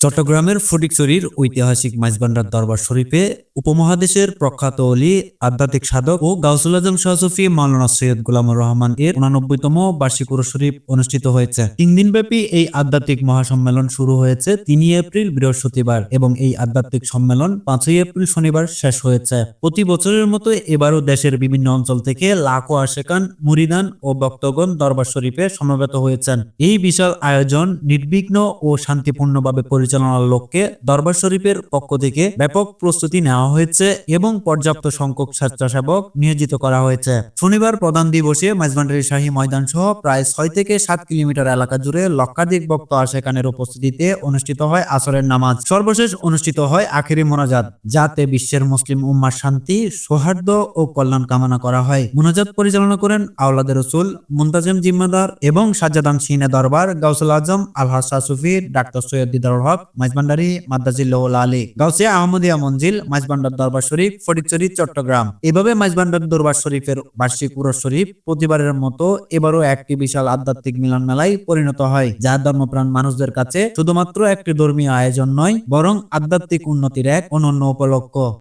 চট্টগ্রামের ফটিকচুরির ঐতিহাসিক মাইজবান্ডার দরবার শরীফে উপমহাদেশের প্রখ্যাত অলি, আধ্যাত্মিক সাধক ও গাউসুল আজম শাহসুফি মাওলানা সৈয়দ গোলামুর রহমান এর উনানব্বইতম বার্ষিক শরীফ অনুষ্ঠিত হয়েছে। তিন দিনব্যাপী এই আধ্যাত্মিক মহাসম্মেলন শুরু হয়েছে তিনই এপ্রিল বৃহস্পতিবার এবং এই আধ্যাত্মিক সম্মেলন পাঁচই এপ্রিল শনিবার শেষ হয়েছে। প্রতি বছরের মতো এবারও দেশের বিভিন্ন অঞ্চল থেকে লাখো আশেকান, মুরিদান ও ভক্তগণ দরবার শরীফে সমবেত হয়েছেন। এই বিশাল আয়োজন নির্বিঘ্ন ও শান্তিপূর্ণভাবে পরিচালনার লক্ষ্যে দরবার শরীফের পক্ষ থেকে ব্যাপক প্রস্তুতি নেওয়া হয়েছে এবং পর্যাপ্ত সংখ্যক স্বেচ্ছাসেবক নিয়োজিত করা হয়েছে। শনিবার প্রধান দিবসে মাইজবান্ডারি শাহী ময়দান সহ প্রায় ছয় থেকে সাত কিলোমিটার এলাকা জুড়ে লক্ষাধিক ভক্ত আশেকানের উপস্থিতিতে অনুষ্ঠিত হয় আসরের নামাজ। সর্বশেষ অনুষ্ঠিত হয় আখেরি মোনাজাত, যাতে বিশ্বের মুসলিম উম্মার শান্তি, সৌহার্দ্য ও কল্যাণ কামনা করা হয়। মোনাজাত পরিচালনা করেন আওলাদের রসুল, মুন্তাজিম জিম্মাদার এবং সাজ্জাদান সিনে দরবার, গাউসুল আজম, আলহাজ সুফি ডাক্তার সৈয়দ দিদারুল হক মাইজবান্ডারি মাদ্দাজিল্লাহুল আলী, গাউসিয়া আহমদিয়া মঞ্জিল মাইজবান্ডার দরবার শরীফ, ফটিকচুরি, চট্টগ্রাম। এভাবে মাইজবান্ডার দরবার শরীফের বার্ষিক উরস শরীফ প্রতিবারের মতো এবারও একটি বিশাল আধ্যাত্মিক মিলন মেলায় পরিণত হয়, যা ধর্মপ্রাণ মানুষদের কাছে শুধুমাত্র একটি ধর্মীয় আয়োজন নয়, বরং আধ্যাত্মিক উন্নতির এক অনন্য উপলক্ষ।